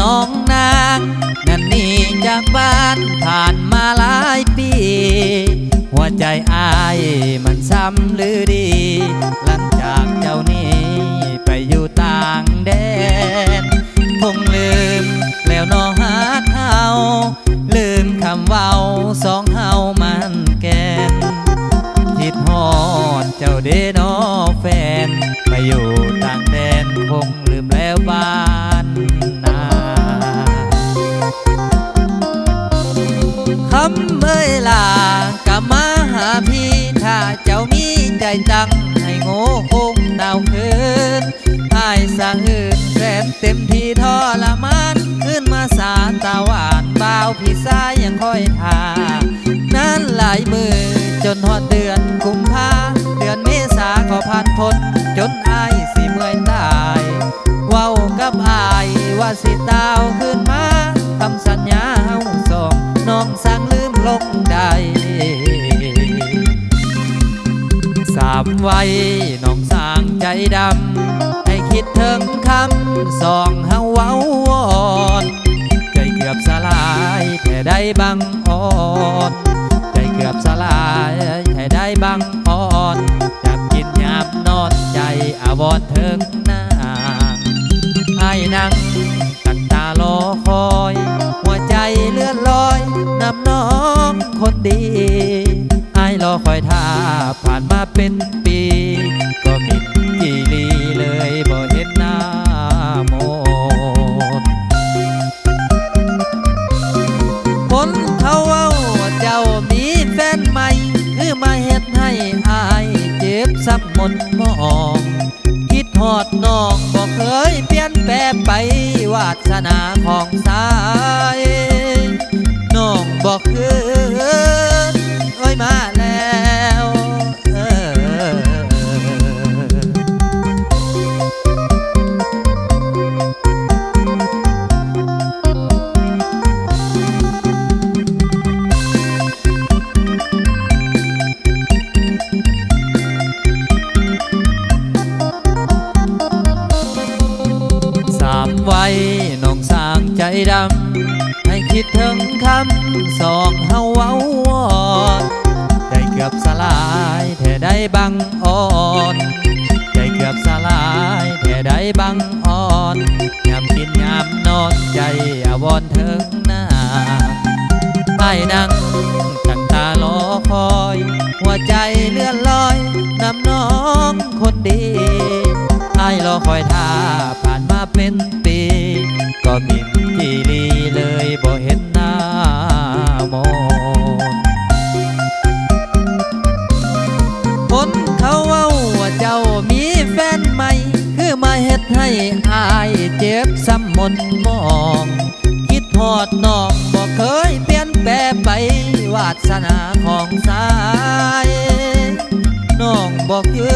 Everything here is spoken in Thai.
น้องนางนั่นนี่จากบ้านผ่านมาหลายปี หัวใจอายมันซ้ำหรือดีหลังจากเจ้านี้ไปอยู่ต่างแดน คงลืมแล้วน้อหาเท้าลืมคำเว้าสองเฮามันแกนคิดหอดเจ้าเดนอแฟน ไปอยู่ต่างแดนคง คำเอ้ยลากลับมาหาพี่ถ้าเจ้ามีใจจังให้โง่คงดาวคืนไอ้ายสร้างอื่นแสนเต็มที่ทรมานขึ้นมาสาตาหวานบ่าพี่สายยังคอยทานานหลายมือจนหอดเดือนกุมภาเดือนเมษาก็ผ่านพ้นจนอายสิเมื่อยตาย เว้ากับอายว่าสิตามวัยน้องสร้างใจดำ ให้คิดถึงคำสองเฮาเว้าวอนใจเกือบสลายแต่ได้บังานมาเป็นปี ก็มิดจีลีเลยบ่เห็นหน้าโมดคนเขาเว้าเจ้ามีแฟนใหม่คือมาเฮ็ดให้อายเจ็บซ้ำหมดมองคิดฮอดน้องบอกเคยเปลี่ยนแปลไปวาสนาของสาย ดำ ให้คิดถึงคำสองเฮาเว้าวอนใจเกือบสลายแต่ได้บังอ่อนใจเกือบสลายแต่ได้บังอ่อนยามกินยามนอนใจอาวรณ์เถิงหน้าไอ้นั่งตั้งตารอคอย หัวใจเลื่อนลอยนำน้องคนดีไอ้รอคอยท่าผ่านมาเป็นปี ก็มินจีลีเลยบ่เห็นหน้ามองคนเขาเว้าว่าเจ้ามีแฟนใหม่ คือมาเฮ็ดให้อายเจ็บซ้ำมนมอง คิดฮอดน้องบอกเคยเปลี่ยนแปลไปวาสนาของสาย น้องบอกคื